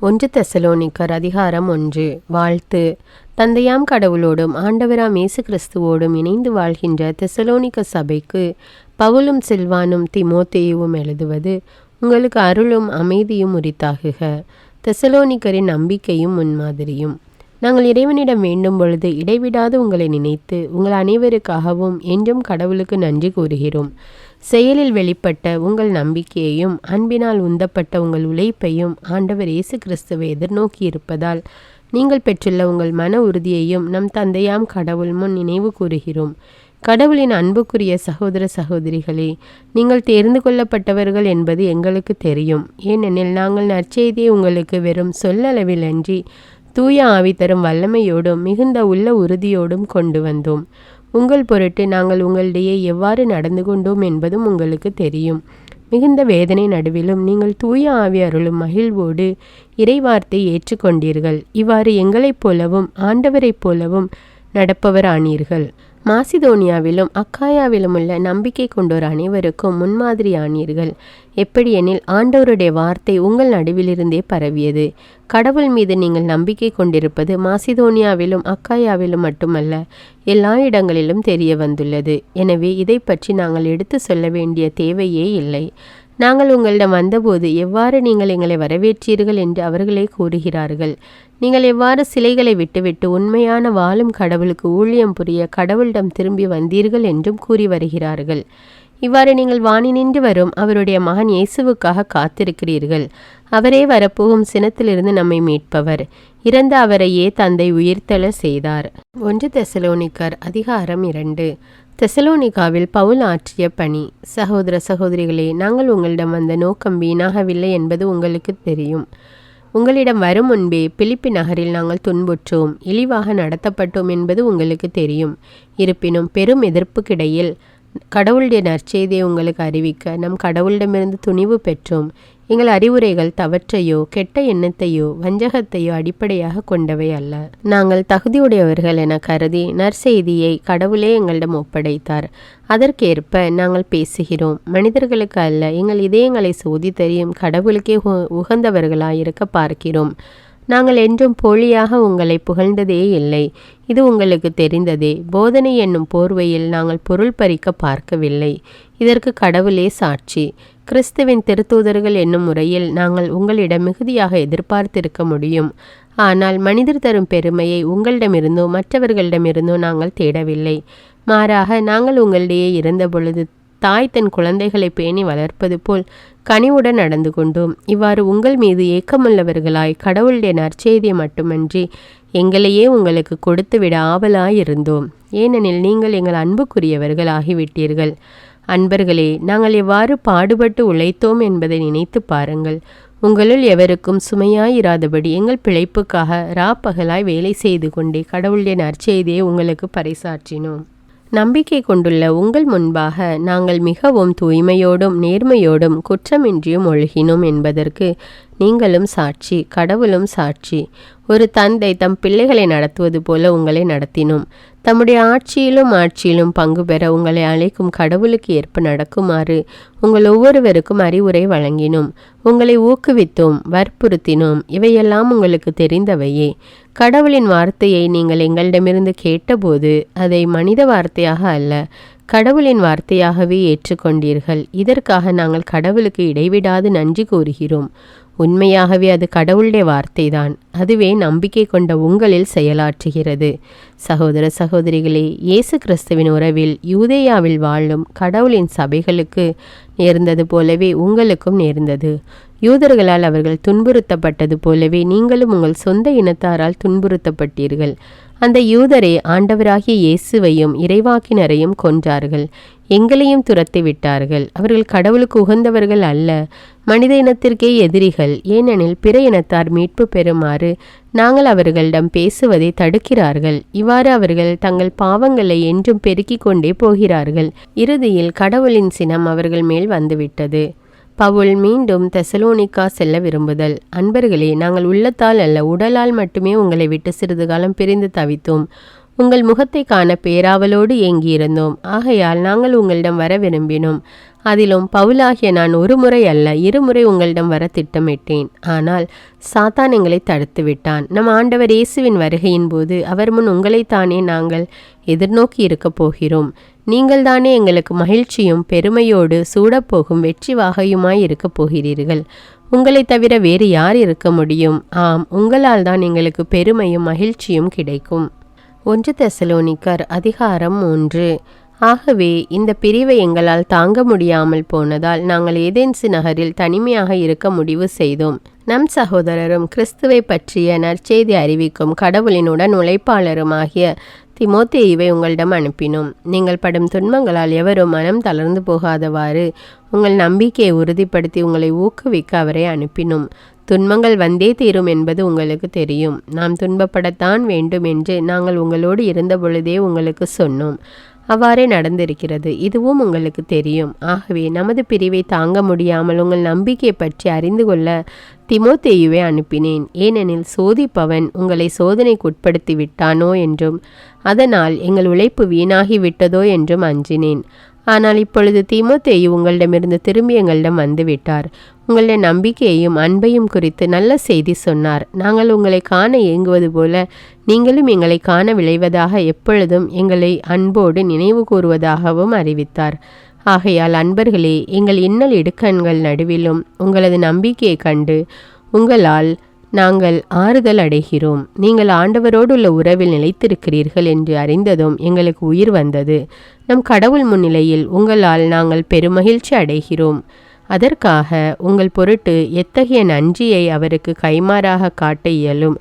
ஒன்று தெசலோனிக்கர் அதிகாரம் ஒன்று. வாழ்த்து. தந்தையாம் கடவுளோடும் ஆண்டவராம் இயேசு கிறிஸ்துவோடும் இணைந்து வாழ்கின்ற தெசலோனிக்க சபைக்கு பவுலும் சில்வானும் திமோத்தேயுவும் எழுதுவது உங்களுக்கு அருளும் அமைதியும் உரித்தாகுக. தெசலோனிக்கரின் நம்பிக்கையும் முன்மாதிரியும். நாங்கள் இறைவனிடம் வேண்டும் பொழுது இடைவிடாது உங்களை நினைத்து உங்கள் அனைவருக்காகவும் என்றும் கடவுளுக்கு நன்றி கூறுகிறோம். செயலில் வெளிப்பட்ட உங்கள் நம்பிக்கையையும் அன்பினால் உந்தப்பட்ட உங்கள் உழைப்பையும் ஆண்டவர் இயேசு கிறிஸ்துவை எதிர்நோக்கி இருப்பதால் நீங்கள் பெற்றுள்ள உங்கள் மன உறுதியையும் நம் தந்தையாம் கடவுள் முன் நினைவு கூறுகிறோம். கடவுளின் அன்புக்குரிய சகோதர சகோதரிகளே நீங்கள் தேர்ந்து கொள்ளப்பட்டவர்கள் என்பது எங்களுக்கு தெரியும். ஏனெனில் நாங்கள் நற்செய்தியை உங்களுக்கு வெறும் சொல்லளவில் அன்றி தூய ஆவி தரும் வல்லமையோடும் மிகுந்த உள்ள உறுதியோடும் கொண்டு வந்தோம். உங்கள் பொருட்டு நாங்கள் உங்களிடையே எவ்வாறு நடந்து கொண்டோம் என்பதும் உங்களுக்கு தெரியும். மிகுந்த வேதனை நடுவிலும் நீங்கள் தூய ஆவி அருளும் மகிழ்வோடு இறைவார்த்தை ஏற்றுக்கொண்டீர்கள். இவ்வாறு எங்களைப் போலவும் ஆண்டவரைப் போலவும் நடப்பவரானீர்கள். மாசிதோனியாவிலும் அக்காயாவிலும் உள்ள நம்பிக்கை கொண்டோர் அனைவருக்கும் முன்மாதிரியானீர்கள். எப்படியெனில் ஆண்டவருடைய வார்த்தை உங்கள் நடுவிலிருந்தே பரவியது. கடவுள் மீது நீங்கள் நம்பிக்கை கொண்டிருப்பது மாசிதோனியாவிலும் அக்காயாவிலும் மட்டுமல்ல எல்லா இடங்களிலும் தெரிய வந்துள்ளது எனவே இதை பற்றி நாங்கள் எடுத்து சொல்ல வேண்டிய தேவையே இல்லை. நாங்கள் உங்களிடம் வந்தபோது எவ்வாறு நீங்கள் எங்களை வரவேற்றீர்கள் என்று அவர்களே கூறுகிறார்கள். நீங்கள் எவ்வாறு சிலைகளை விட்டுவிட்டு உண்மையான வாழும் கடவுளுக்கு ஊழியம் புரிய கடவுளிடம் திரும்பி வந்தீர்கள் என்றும் கூறி வருகிறார்கள். இவ்வாறு நீங்கள் வாணி நின்று வரும் அவருடைய மகன் இயேசுவுக்காக காத்திருக்கிறீர்கள். அவரே வரப்போகும் சினத்திலிருந்து நம்மை மீட்பவர். இறந்த அவரையே தந்தை உயிர்த்தெழ செய்தார். ஒன்று தெசலோனிக்கர் அதிகாரம் இரண்டு. தெசலோனிகாவில் பவுல் ஆற்றிய பணி. சகோதர சகோதரிகளே நாங்கள் உங்களிடம் வந்த நோக்கம் வீணாகவில்லை என்பது உங்களுக்கு தெரியும். உங்களிடம் வரும் முன்பே பிலிப்பி நகரில் நாங்கள் துன்புற்றோம் இழிவாக நடத்தப்பட்டோம் என்பது உங்களுக்கு தெரியும். இருப்பினும் பெரும் எதிர்ப்புக்கிடையில் கடவுளுடைய நற்செய்தியை உங்களுக்கு அறிவிக்க நம் கடவுளிடமிருந்து துணிவு பெற்றோம். எங்கள் அறிவுரைகள் தவற்றையோ கெட்ட எண்ணத்தையோ வஞ்சகத்தையோ அடிப்படையாக கொண்டவை அல்ல. நாங்கள் தகுதியுடையவர்கள் என கருதி நற்செய்தியை கடவுளே எங்களிடம் ஒப்படைத்தார். அதற்கேற்ப நாங்கள் பேசுகிறோம். மனிதர்களுக்கு அல்ல எங்கள் இதயங்களை சோதித்தறியும் கடவுளுக்கே உகந்தவர்களாயிருக்க பார்க்கிறோம். நாங்கள் என்றும் போலியாக உங்களை புகழ்ந்ததே இல்லை. இது உங்களுக்கு தெரிந்ததே. போதனை என்னும் போர்வையில் நாங்கள் பொருள் பறிக்க பார்க்கவில்லை. இதற்கு கடவுளே சாட்சி. கிறிஸ்துவின் திருத்தூதர்கள் என்னும் முறையில் நாங்கள் உங்களிடம் மிகுதியாக எதிர்பார்த்திருக்க முடியும். ஆனால் மனிதர் தரும் பெருமையை உங்களிடமிருந்தோ மற்றவர்களிடமிருந்தோ நாங்கள் தேடவில்லை. மாறாக நாங்கள் உங்களிடையே இருந்த பொழுது தாய் தன் குழந்தைகளை பேணி வளர்ப்பது போல் கனிவுடன் நடந்து கொண்டோம். இவ்வாறு உங்கள் மீது ஏக்கமுள்ளவர்களாய் கடவுளுடைய நற்செய்தியை மட்டுமன்றி எங்களையே உங்களுக்கு கொடுத்துவிட ஆவலாயிருந்தோம். ஏனெனில் நீங்கள் எங்கள் அன்புக்குரியவர்கள் ஆகிவிட்டீர்கள் அன்பர்களே நாங்கள் எவ்வாறு பாடுபட்டு உழைத்தோம் என்பதை நினைத்து பாருங்கள். உங்களுள் எவருக்கும் சுமையாயிராதபடி எங்கள் பிழைப்புக்காக ரா பகலாய் வேலை செய்து கொண்டே கடவுளுடைய நற்செய்தியை உங்களுக்கு பறைசாற்றினோம். நம்பிக்கை கொண்டுள்ள உங்கள் முன்பாக நாங்கள் மிகவும் தூய்மையோடும் நேர்மையோடும் குற்றமின்றியும் ஒழுகினோம் என்பதற்கு நீங்களும் சாட்சி கடவுளும் சாட்சி. ஒரு தந்தை தம் பிள்ளைகளை நடத்துவது போல உங்களை நடத்தினோம். தம்முடைய ஆட்சியிலும் ஆட்சியிலும் பங்கு பெற உங்களை அழைக்கும் கடவுளுக்கு ஏற்ப நடக்குமாறு உங்கள் ஒவ்வொருவருக்கும் அறிவுரை வழங்கினோம். உங்களை ஊக்குவித்தோம் வற்புறுத்தினோம் இவையெல்லாம் உங்களுக்கு தெரிந்தவையே. கடவுளின் வார்த்தையை நீங்கள் எங்களிடமிருந்து கேட்டபோது அதை மனித வார்த்தையாக அல்ல கடவுளின் வார்த்தையாகவே ஏற்றுக்கொண்டீர்கள். இதற்காக நாங்கள் கடவுளுக்கு இடைவிடாது நன்றி கூறுகிறோம். உண்மையாகவே அது கடவுளுடைய வார்த்தைதான். அதுவே நம்பிக்கை கொண்ட உங்களில் செயலாற்றுகிறது. சகோதர சகோதரிகளே இயேசு கிறிஸ்துவின் உறவில் யூதேயாவில் வாழும் கடவுளின் சபைகளுக்கு நேர்ந்தது போலவே உங்களுக்கும் நேர்ந்தது. யூதர்களால் அவர்கள் துன்புறுத்தப்பட்டது போலவே நீங்களும் உங்கள் சொந்த இனத்தாரால் துன்புறுத்தப்பட்டீர்கள். அந்த யூதரே ஆண்டவராகிய இயேசுவையும் இறைவாக்கினரையும் கொன்றார்கள். எங்களையும் துரத்தி விட்டார்கள். அவர்கள் கடவுளுக்கு உகந்தவர்கள் அல்ல. மனித இனத்திற்கே எதிரிகள். ஏனெனில் பிற இனத்தார் மீட்பு பெறுமாறு நாங்கள் அவர்களிடம் பேசுவதை தடுக்கிறார்கள். இவ்வாறு அவர்கள் தங்கள் பாவங்களை என்றும் பெருக்கிக் கொண்டே போகிறார்கள். இறுதியில் கடவுளின் சினம் அவர்கள் மேல் வந்துவிட்டது. பவுல் மீண்டும் தெசலோனிக்கா செல்ல விரும்புதல். அன்பர்களே நாங்கள் உள்ளத்தால் அல்ல உடலால் மட்டுமே உங்களை விட்டு சிறிது காலம் பிரிந்து தவித்தோம். உங்கள் முகத்தை காண பேராவலோடு ஏங்கியிருந்தோம். ஆகையால் நாங்கள் உங்களிடம் வர விரும்பினோம். அதிலும் பவுலாகிய நான் ஒரு முறை அல்ல இருமுறை உங்களிடம் வர திட்டமிட்டேன். ஆனால் சாத்தான் எங்களை தடுத்து விட்டான். நம் ஆண்டவர் இயேசுவின் வருகையின் போது அவர் முன் உங்களைத்தானே நாங்கள் எதிர்நோக்கி இருக்கப் போகிறோம். நீங்கள் தானே எங்களுக்கு மகிழ்ச்சியும் பெருமையோடு சூடப்போகும் வெற்றி வாகையுமாய் இருக்கப் போகிறீர்கள். உங்களை தவிர வேறு யார் இருக்க முடியும்? ஆம் உங்களால் தான் எங்களுக்கு பெருமையும் மகிழ்ச்சியும் கிடைக்கும். ஒன்று தெசலோனிக்கர் அதிகாரம் மூன்று. ஆகவே இந்த பிரிவை எங்களால் தாங்க முடியாமல் போனதால் நாங்கள் ஏதென்சி நகரில் தனிமையாக இருக்க முடிவு செய்தோம். நம் சகோதரரும் கிறிஸ்துவை பற்றிய நற்செய்தி அறிவிக்கும் கடவுளின் உடன் உழைப்பாளருமாகிய திமோத்தேயுவை உங்களிடம் அனுப்பினோம். நீங்கள் படும் துன்பங்களால் எவரும் மனம் தளர்ந்து போகாதவாறு உங்கள் நம்பிக்கையை உறுதிப்படுத்தி உங்களை ஊக்குவிக்க அவரை அனுப்பினோம். துன்பங்கள் வந்தே தீரும் என்பது உங்களுக்கு தெரியும். நாம் துன்பப்படத்தான் வேண்டும் என்று நாங்கள் உங்களோடு இருந்த பொழுதே உங்களுக்கு சொன்னோம். அவ்வாறே நடந்திருக்கிறது. இதுவும் உங்களுக்கு தெரியும். ஆகவே நமது பிரிவை தாங்க முடியாமல் உங்கள் நம்பிக்கை பற்றி அறிந்து கொள்ள திமோத்தேயுவை அனுப்பினேன். ஏனெனில் சோதிப்பவன் உங்களை சோதனைக்குட்படுத்தி விட்டானோ என்றும் அதனால் எங்கள் உழைப்பு வீணாகி விட்டதோ என்றும் அஞ்சினேன். ஆனால் இப்பொழுது தீமோத்தேயு உங்களிடமிருந்து திரும்பி எங்களிடம் வந்துவிட்டார். உங்களுடைய நம்பிக்கையையும் அன்பையும் குறித்து நல்ல செய்தி சொன்னார். நாங்கள் உங்களை காண இயங்குவது போல நீங்களும் எங்களை காண விளைவதாக எப்பொழுதும் எங்களை அன்போடு நினைவு கூறுவதாகவும் அறிவித்தார். ஆகையால் அன்பர்களே எங்கள் இன்னல் இடுக்கண்கள் நடுவிலும் உங்களது நம்பிக்கையை கண்டு உங்களால் நாங்கள் ஆறுதல் அடைகிறோம். நீங்கள் ஆண்டவரோடுள்ள உறவில் நிலைத்திருக்கிறீர்கள் என்று அறிந்ததும் எங்களுக்கு உயிர் வந்தது. நம் கடவுள் முன்னிலையில் உங்களால் நாங்கள் பெருமகிழ்ச்சி அடைகிறோம். அதற்காக உங்கள் பொருட்டு எத்தகைய நன்றியை அவருக்கு கைமாறாக காட்ட இயலும்.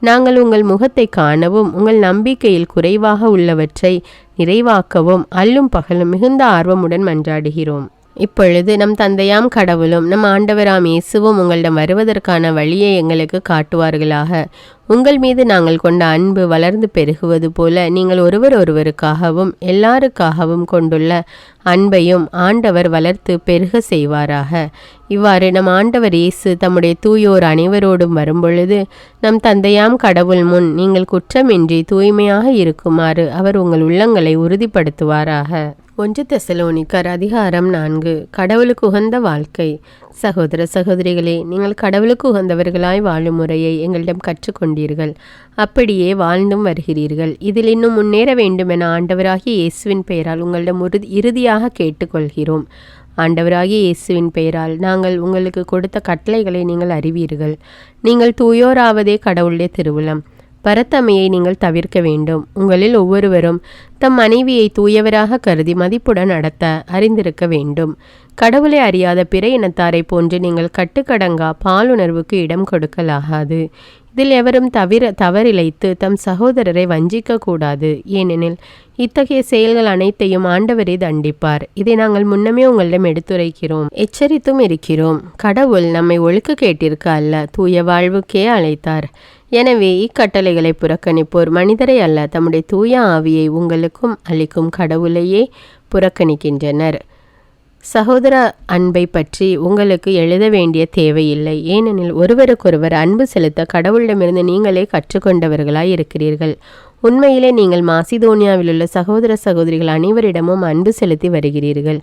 நாங்கள் உங்கள் முகத்தை காணவும் உங்கள் நம்பிக்கையில் குறைவாக உள்ளவற்றை நிறைவாக்கவும் அல்லும் பகலும் மிகுந்த ஆர்வமுடன் மன்றாடுகிறோம். இப்பொழுது நம் தந்தையாம் கடவுளும் நம் ஆண்டவராம் இயேசுவும் உங்களிடம் வருவதற்கான வழியை எங்களுக்கு காட்டுவார்களாக. உங்கள் மீது நாங்கள் கொண்ட அன்பு வளர்ந்து பெருகுவது போல நீங்கள் ஒருவர் ஒருவருக்காகவும் எல்லாருக்காகவும் கொண்டுள்ள அன்பையும் ஆண்டவர் வளர்த்து பெருக செய்வாராக. இவ்வாறு நம் ஆண்டவர் இயேசு தம்முடைய தூயோர் அனைவரோடும் வரும்பொழுது நம் தந்தையாம் கடவுள் முன் நீங்கள் குற்றமின்றி தூய்மையாக இருக்குமாறு அவர் உங்கள் உள்ளங்களை உறுதிப்படுத்துவாராக. ஒன்று தெசலோனிக்கர் அதிகாரம் நான்கு. கடவுளுக்கு உகந்த வாழ்க்கை. சகோதர சகோதரிகளே நீங்கள் கடவுளுக்கு உகந்தவர்களாய் வாழும் முறையை எங்களிடம் கற்றுக்கொண்டீர்கள். அப்படியே வாழ்ந்தும் வருகிறீர்கள். இதில் இன்னும் முன்னேற வேண்டும் என ஆண்டவராகிய இயேசுவின் பெயரால் உங்களிடம் உறுதி இறுதியாக கேட்டுக்கொள்கிறோம். ஆண்டவராகிய இயேசுவின் பெயரால் நாங்கள் உங்களுக்கு கொடுத்த கட்டளைகளை நீங்கள் அறிவீர்கள். நீங்கள் தூயோராவதே கடவுளுடைய திருவுளம். பரத்தமையை நீங்கள் தவிர்க்க வேண்டும். உங்களில் ஒவ்வொருவரும் தம் மனைவியை தூயவராக கருதி மதிப்புடன் நடத்த அறிந்திருக்க வேண்டும். கடவுளை அறியாத பிற இனத்தாரை போன்று நீங்கள் கட்டுக்கடங்கா பாலுணர்வுக்கு இடம் கொடுக்கலாகாது. இதில் எவரும் தவிர தவறிழைத்து தம் சகோதரரை வஞ்சிக்க கூடாது. ஏனெனில் இத்தகைய செயல்கள் அனைத்தையும் ஆண்டவரே தண்டிப்பார். இதை நாங்கள் முன்னமே உங்களிடம் எடுத்துரைக்கிறோம். எச்சரித்தும் இருக்கிறோம். கடவுள் நம்மை ஒழுக்க கேட்டிருக்க அல்ல தூய வாழ்வுக்கே அழைத்தார். எனவே இக்கட்டளைகளை புறக்கணிப்போர் மனிதரை அல்ல தம்முடைய தூய ஆவியை உங்களுக்கும் அளிக்கும் கடவுளையே புறக்கணிக்கின்றனர். சகோதர அன்பை பற்றி உங்களுக்கு எழுத வேண்டிய தேவையில்லை. ஏனெனில் ஒருவருக்கொருவர் அன்பு செலுத்த கடவுளிடமிருந்து நீங்களே கற்றுக்கொண்டவர்களாய் இருக்கிறீர்கள் உண்மையிலே நீங்கள் மாசிதோனியாவில் உள்ள சகோதர சகோதரிகள் அனைவரிடமும் அன்பு செலுத்தி வருகிறீர்கள்.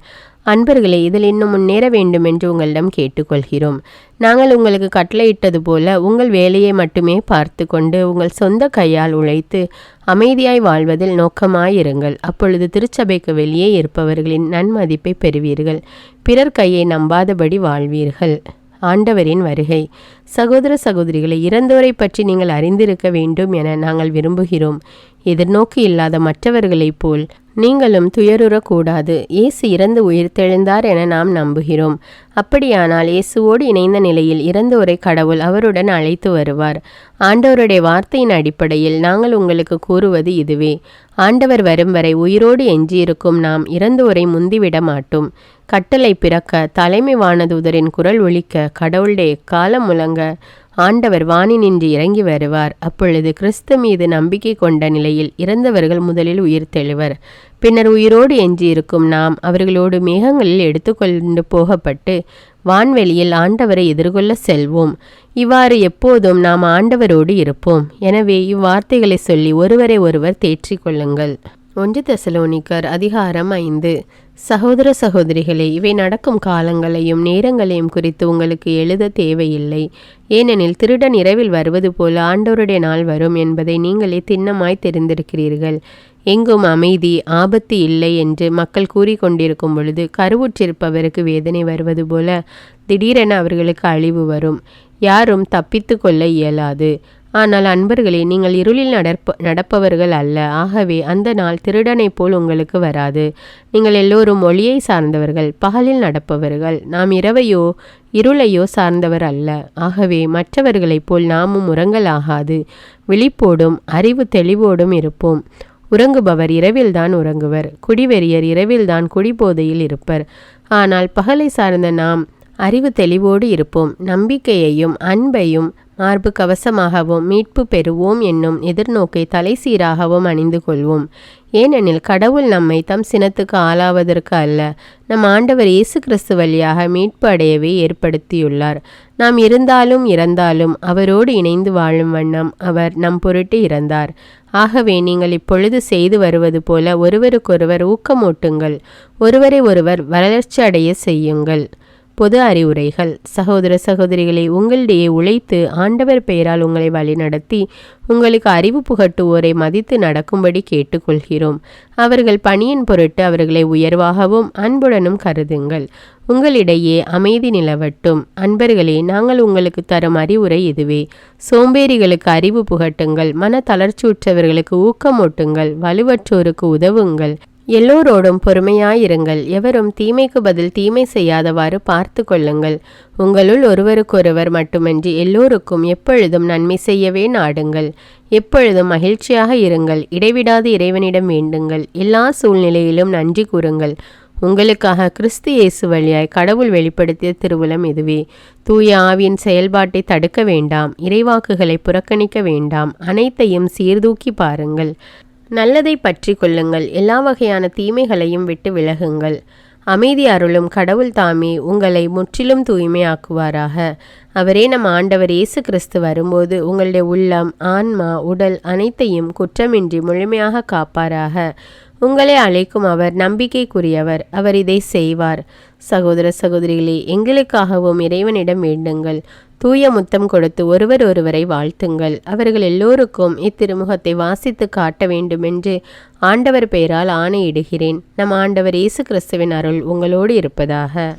அன்பர்களே இதில் இன்னும் முன்னேற வேண்டும் என்று உங்களிடம் கேட்டுக்கொள்கிறோம். நாங்கள் உங்களுக்கு கட்டளையிட்டது போல உங்கள் வேலையை மட்டுமே பார்த்து கொண்டு உங்கள் சொந்த கையால் உழைத்து அமைதியாய் வாழ்வதில் நோக்கமாயிருங்கள். அப்பொழுது திருச்சபைக்கு வெளியே இருப்பவர்களின் நன்மதிப்பை பெறுவீர்கள். பிறர் கையை நம்பாதபடி வாழ்வீர்கள். ஆண்டவரின் வருகை. சகோதர சகோதரிகளை இறந்தோரை பற்றி நீங்கள் அறிந்திருக்க வேண்டும் என நாங்கள் விரும்புகிறோம். எதிர்நோக்கு இல்லாத மற்றவர்களைப் போல் நீங்களும் துயருறக்கூடாது. இயேசு இறந்து உயிர்த்தெழுந்தார் என நாம் நம்புகிறோம். அப்படியானால் இயேசுவோடு இணைந்த நிலையில் இறந்தோரை கடவுள் அவருடன் அழைத்து வருவார். ஆண்டவருடைய வார்த்தையின் அடிப்படையில் நாங்கள் உங்களுக்கு கூறுவது இதுவே. ஆண்டவர் வரும் வரை உயிரோடு எஞ்சியிருக்கும் நாம் இறந்தோரை முந்திவிட மாட்டோம். கட்டளை பிறக்க தலைமை வானதூதரின் குரல் ஒழிக்க கடவுளுடைய காலம் முழங்க ஆண்டவர் வானினின்று இறங்கி வருவார். அப்பொழுது கிறிஸ்து மீது நம்பிக்கை கொண்ட நிலையில் இறந்தவர்கள் முதலில் உயிர் தெழுவர். பின்னர் உயிரோடு எஞ்சியிருக்கும் நாம் அவர்களோடு மேகங்களில் எடுத்துக்கொண்டு போகப்பட்டு வான்வெளியில் ஆண்டவரை எதிர்கொள்ள செல்வோம். இவ்வாறு எப்போதும் நாம் ஆண்டவரோடு இருப்போம். எனவே இவ்வார்த்தைகளை சொல்லி ஒருவரை ஒருவர் தேற்றிக்கொள்ளுங்கள் ஒன்று தெசலோனிக்கர் அதிகாரம் ஐந்து. சகோதர சகோதரிகளே இவை நடக்கும் காலங்களையும் நேரங்களையும் குறித்து உங்களுக்கு எழுத தேவையில்லை. ஏனெனில் திருடன் இரவில் வருவது போல ஆண்டோருடைய நாள் வரும் என்பதை நீங்களே திண்ணமாய் தெரிந்திருக்கிறீர்கள். எங்கும் அமைதி ஆபத்து இல்லை என்று மக்கள் கூறிக்கொண்டிருக்கும் பொழுது கருவுற்றிருப்பவருக்கு வேதனை வருவது போல திடீரென அவர்களுக்கு அழிவு வரும். யாரும் தப்பித்து கொள்ள இயலாது. ஆனால் அன்பர்களே நீங்கள் இருளில் நடப்ப நடப்பவர்கள் அல்ல. ஆகவே அந்த நாள் திருடனைப் போல் உங்களுக்கு வராது. நீங்கள் எல்லோரும் ஒளியை சார்ந்தவர்கள் பகலில் நடப்பவர்கள். நாம் இரவையோ இருளையோ சார்ந்தவர் அல்ல. ஆகவே மற்றவர்களைப் போல் நாமும் உறங்கலாகாது. விழிப்போடும் அறிவு தெளிவோடும் இருப்போம். உறங்குபவர் இரவில்தான் உறங்குவர். குடிவெறியர் இரவில்தான் குடிபோதையில் இருப்பர். ஆனால் பகலை சார்ந்த நாம் அறிவு தெளிவோடு இருப்போம். நம்பிக்கையையும் அன்பையும் மார்பு கவசமாகவும் மீட்பு பெறுவோம் என்னும் எதிர்நோக்கை தலைசீராகவும் அணிந்து கொள்வோம். ஏனெனில் கடவுள் நம்மை தம் சினத்துக்கு ஆளாவதற்கு அல்ல நம் ஆண்டவர் இயேசு கிறிஸ்து வழியாக மீட்பு அடையவே ஏற்படுத்தியுள்ளார். நாம் இருந்தாலும் இறந்தாலும் அவரோடு இணைந்து வாழும் வண்ணம் அவர் நம் பொருட்டு இறந்தார். ஆகவே நீங்கள் இப்பொழுது செய்து வருவது போல ஒருவருக்கொருவர் ஊக்கமூட்டுங்கள். ஒருவரை ஒருவர் வளர்ச்சி அடைய செய்யுங்கள். பொது அறிவுரைகள். சகோதர சகோதரிகளை உங்களிடையே உழைத்து ஆண்டவர் பெயரால் உங்களை வழிநடத்தி உங்களுக்கு அறிவு புகட்டுவோரை மதித்து நடக்கும்படி கேட்டுக்கொள்கிறோம். அவர்கள் பணியின் பொருட்டு அவர்களை உயர்வாகவும் அன்புடனும் கருதுங்கள். உங்களிடையே அமைதி நிலவட்டும். அன்பர்களே நாங்கள் உங்களுக்கு தரும் அறிவுரை இதுவே. சோம்பேறிகளுக்கு அறிவு புகட்டுங்கள். மன தளர்ச்சியுற்றவர்களுக்கு ஊக்கமூட்டுங்கள். வலுவற்றோருக்கு உதவுங்கள். எல்லோரோடும் பொறுமையாயிருங்கள். எவரும் தீமைக்கு பதில் தீமை செய்யாதவாறு பார்த்து கொள்ளுங்கள் உங்களுள் ஒருவருக்கொருவர் மட்டுமன்றி எல்லோருக்கும் எப்பொழுதும் நன்மை செய்யவே நாடுங்கள். எப்பொழுதும் மகிழ்ச்சியாக இருங்கள். இடைவிடாது இறைவனிடம் வேண்டுங்கள். எல்லா சூழ்நிலையிலும் நன்றி கூறுங்கள். உங்களுக்காக கிறிஸ்து இயேசு வழியாய் கடவுள் வெளிப்படுத்திய திருவுலம் இதுவே. தூய ஆவியின் செயல்பாட்டை தடுக்க வேண்டாம். இறைவாக்குகளை புறக்கணிக்க வேண்டாம். அனைத்தையும் சீர்தூக்கி பாருங்கள். நல்லதை பற்றி கொள்ளுங்கள். எல்லா வகையான தீமைகளையும் விட்டு விலகுங்கள். அமைதி அருளும் கடவுள் தாமே உங்களை முற்றிலும் தூய்மையாக்குவாராக. அவரே நம் ஆண்டவர் இயேசு கிறிஸ்து வரும்போது உங்களுடைய உள்ளம் ஆன்மா உடல் அனைத்தையும் குற்றமின்றி முழுமையாக காப்பாராக. உங்களை அழைக்கும் அவர் நம்பிக்கைக்குரியவர். அவர் இதை செய்வார். சகோதர சகோதரிகளே எங்களுக்காகவும் இறைவனிடம் வேண்டுங்கள். தூய முத்தம் கொடுத்து ஒருவர் ஒருவரை வாழ்த்துங்கள். அவர்கள் எல்லோருக்கும் இத்திருமுகத்தை வாசித்து காட்ட வேண்டுமென்று ஆண்டவர் பெயரால் ஆணையிடுகிறேன். நம் ஆண்டவர் இயேசு கிறிஸ்துவின் அருள் உங்களோடு இருப்பதாக.